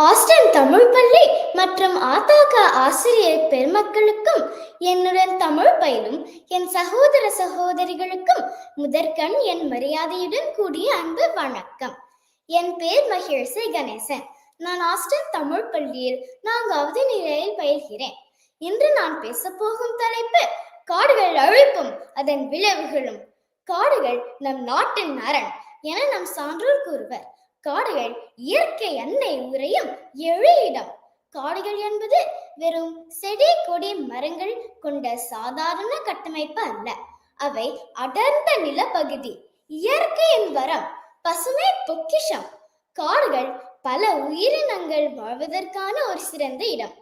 Aston Tamil பள்ளி மற்றும் ஆத்தாக ஆசிரியர் பெருமக்களுக்கும் என்னுடன் தமிழ் பயிலும் என் சகோதர சகோதரிகளுக்கும் முதற்கண் என் மரியாதையுடன் கூடிய அன்பு வணக்கம். என் பேர் மகிழ்ச்சி கணேசன். நான் ஆஸ்டன் தமிழ் பள்ளியில் நான்காவது நிலையில் பயில்கிறேன். இன்று நான் பேசப்போகும் தலைப்பு காடுகள் அழிப்பும் அதன் விளைவுகளும். காடுகள் நம் நாட்டின் நரண் என நம் சான்றோர் கூறுவர். காடுகள் இயற்கை எண்ணெய் உரையும் எழிலிடம் காடுகள் என்பது வெறும் செடி கொடி மரங்கள் கொண்ட சாதாரண கட்டமைப்பு அல்ல. அவை அடர்ந்த நிலப்பகுதி இயற்கையின் வரம் பசுமை பொக்கிஷம். காடுகள் பல உயிரினங்கள் வாழ்வதற்கான ஒரு சிறந்த இடம்.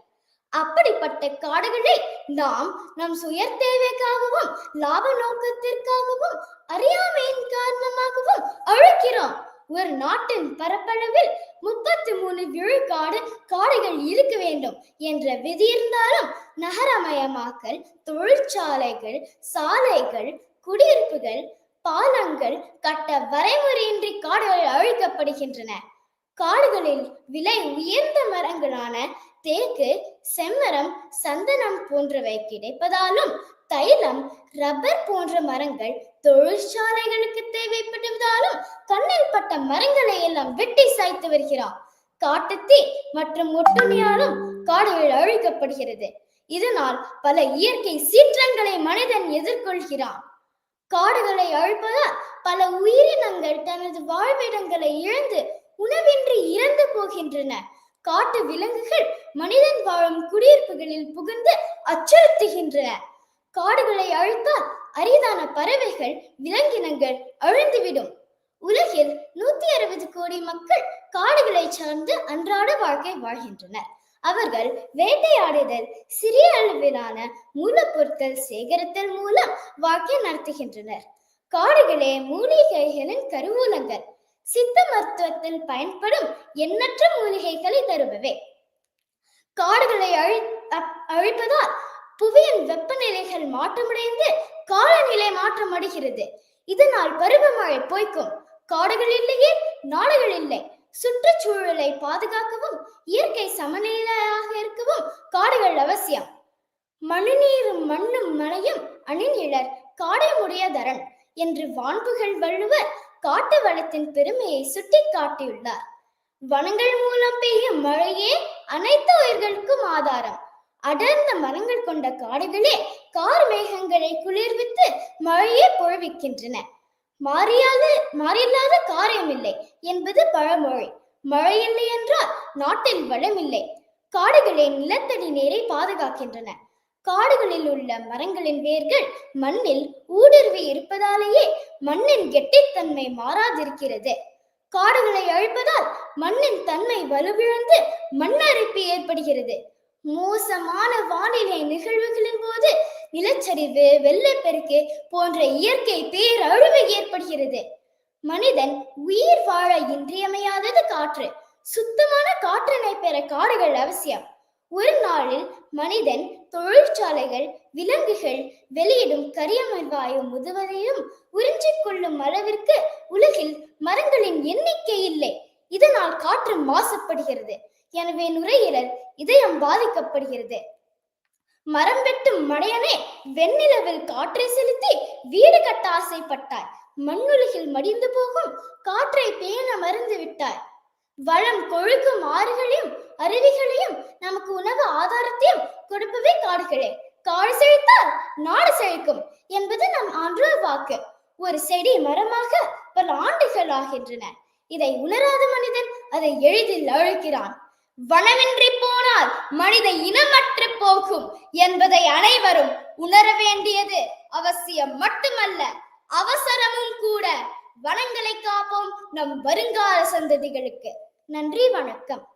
அப்படிப்பட்ட காடுகளை நாம் நம் சுய தேவைக்காகவும் லாப நோக்கத்திற்காகவும் ஒரு நாட்டின் பரப்பளவில் முப்பத்தி மூணு விழுக்காடு காடுகள் இருக்க வேண்டும் என்ற விதி இருந்தாலும் நகரமயமாக்கல் தொழிற்சாலைகள் சாலைகள் குடியிருப்புகள் பாலங்கள் கட்ட வரைமுறையின்றி காடுகள் அழிக்கப்படுகின்றன. காடுகளில் விலை உயர்ந்த மரங்களான தேக்கு செம்மரம் சந்தனம் போன்றவை கிடைப்பதாலும் தைலம் ரப்பர் போன்ற மரங்கள் தொழிற்சாலைகளுக்கு தேவைப்படுவதாலும் கண்ணில் பட்ட மரங்களை எல்லாம் வெட்டி சாய்த்து வருகிறார். காட்டுத்தீ மற்றும் ஒட்டுண்ணியாலும் காடுகள் அழிக்கப்படுகிறது. இதனால் பல இயற்கை சீற்றங்களை மனிதன் எதிர்கொள்கிறான். காடுகளை அழிப்பதால் பல உயிரினங்கள் தனது வாழ்விடங்களை இழந்து உணவின்றி இறந்து போகின்றன. காட்டு விலங்குகள் மனிதன் வாழும் குடியிருப்புகளில் புகுந்து அச்சுறுத்துகின்றன. காடுகளை அழித்தால் அரிதான பறவைகள் விலங்கினங்கள் அழிந்துவிடும். உலகில் நூத்தி அறுபது கோடி மக்கள் காடுகளை சார்ந்து அன்றாட வாழ்க்கை வாழ்கின்றனர். அவர்கள் வேட்டையாடுதல் சிறிய அளவிலான மூலப்பொருட்கள் சேகரித்தல் மூலம் வாழ்க்கை நடத்துகின்றனர். காடுகளே மூலிகைகளின் கருவூலங்கள் சித்த மருத்துவத்தில் பயன்படும் எண்ணற்ற மூலிகைகளை தருபவை. காடுகளை அழி அழிப்பதால் புவியின் வெப்பநிலைகள் மாற்றமடைந்து காலநிலை மாற்றம் அடைகிறது இதனால் பருவமழை பொய்க்கும். காடுகள் இல்லையே நாடுகள் இல்லை. சுற்றுச்சூழலை பாதுகாக்கவும் இயற்கை சமநிலையாக இருக்கவும் காடுகள் அவசியம். மனுநீரும் மண்ணும் மலையும் அணிநிழர் காடை முடியதரன் என்று வான்புகள் வள்ளுவர் காட்டு வளத்தின் பெருமையை சுட்டி காட்டியுள்ளார் வனங்கள் மூலம் பெய்யும் மழையே அனைத்து உயிர்களுக்கும் ஆதாரம். அடர்ந்த மரங்கள் கொண்ட காடுகளே கார் மேகங்களை குளிர்வித்து மழையே பொழிவிக்கின்றன. மாறியாத மாறில்லாத காரியமில்லை என்பது பழமொழி. மழை இல்லை என்றால் நாட்டில் வளமில்லை. காடுகளே நிலத்தடி நீரை பாதுகாக்கின்றன. காடுகளில் உள்ள மரங்களின் வேர்கள் மண்ணில் ஊடுருவி இருப்பதாலேயே மண்ணின் கெட்டித்தன்மை மாறாதிருக்கிறது. காடுகளை அழிப்பதால் மண்ணின் தன்மை வலுவிழந்து மண்ணரிப்பு ஏற்படுகிறது. மோசமான வானிலை நிகழ்வுகளின் போது நிலச்சரிவு வெள்ளப்பெருக்கு போன்ற இயற்கை பேரழிவு ஏற்படுகிறது. மனிதன் உயிர் வாழ இன்றியமையாதது காற்று. சுத்தமான காற்றினை பெற காடுகள் அவசியம். ஒரு நாளில் மனிதன் தொழிற்சாலைகள் விலங்குகள் வெளியிடும் கரியமல் வாயு முதுவதையும் உறிஞ்சிக் கொள்ளும் அளவிற்கு உலகில் மரங்களின் எண்ணிக்கை இல்லை. இதனால் காற்று மாசுபடுகிறது. எனவே நுரையீரல் இதயம் பாதிக்கப்படுகிறது. மரம் வெட்டும் மடையனே வெண்ணிலவில் காற்றை செலுத்தி வீடு கட்ட ஆசைப்பட்டாய். மண்ணுலகில் மடிந்து போகும் காற்றை பேண மறந்து விட்டாய். வளம் கொழுக்கும் ஆறுகளையும் அருவிகளையும் நமக்கு உணவு ஆதாரத்தையும் கொடுப்பவே காடுகளே. காடு செழித்தால் நாடு செழிக்கும் என்பது நம் ஆன்றோர் வாக்கு. ஒரு செடி மரமாக பல ஆண்டுகள் ஆகின்றன. இதை உணராத மனிதன் அதை எளிதில் அழைக்கிறான். வனமின்றி போனால் மனித இனமற்று போகும் என்பதை அனைவரும் உணர வேண்டியது அவசியம் மட்டுமல்ல. அவசரமும் கூட வனங்களை காப்போம் நம் வருங்கால சந்ததிகளுக்கு. நன்றி வணக்கம்.